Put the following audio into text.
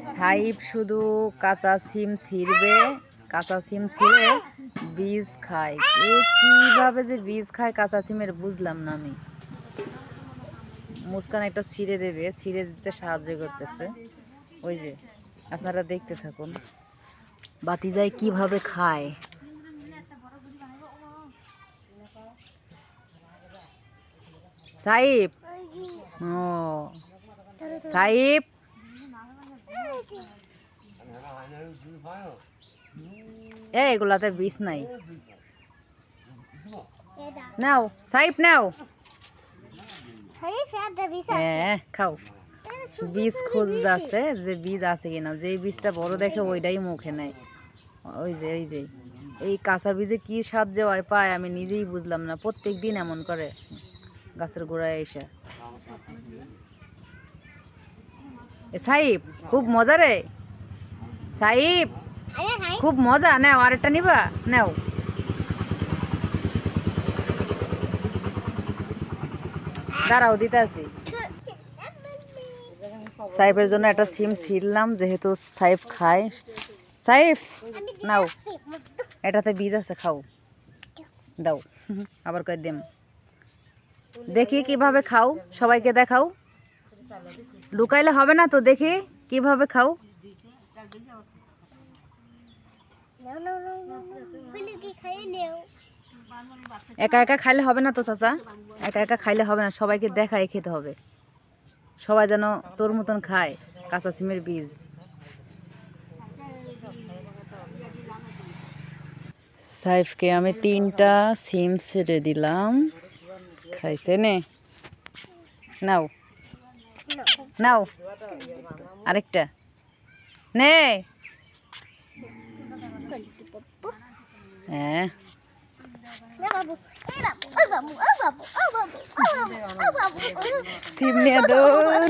সাইব শুধু কাঁচা সিম ছিঁড়বে, কাঁচা সিম ছিঁড়ে বীজ খায়। এ কীভাবে যে বীজ খায় কাঁচা সিমের বুঝলাম না আমি। মুস্কান একটা ছিঁড়ে দেবে, ছিঁড়ে দিতে সাহায্য করতেছে। ওই যে, আপনারা দেখতে থাকুন। বাতি বাতিজাই কীভাবে খায়। সাইব! ও, সাইব! এ এগুলাতে বিষ নাই। নাও সাইব নাও। হ্যাঁ খাও। বীজ খুঁজতে আসতে, যে বীজ আছে কিনা, যে বীজটা বড় দেখে ওইটাই মুখে নেয়। ওই যে ওই যে, এই কাঁচা বীজে কি স্বাদ যে পায়, আমি নিজেই বুঝলাম না। প্রত্যেক দিন এমন করে গাছের গোড়ায় এসে। এ সাইব খুব মজা রে। সাইব খুব মজা। নাও আরেকটা নিবা? নাও। দাঁড়াও দিতে আছি সাইফের জন্য একটা সিম ছিললাম যেহেতু সাইফ খায়। সাইফ নাও। এটাতে বীজ আছে খাও। দাও আবার কয়ে দেম। দেখি কীভাবে খাও সবাইকে দেখাও। লুকাইলে হবে না তো, দেখি কীভাবে খাও। একা একা খাইলে হবে না তো, চাচা? একা একা খাইলে হবে না, সবাইকে দেখায় খেতে হবে। সবাই যেন তোর মতন খায়, কাঁচা সিমের বীজ। সাইফকে আমি তিনটা সিম ছেড়ে দিলাম। খাইছে নে? নাও। নাও। আরেকটা। নে হ্যাঁ। সিম নিয়ে দৌড়।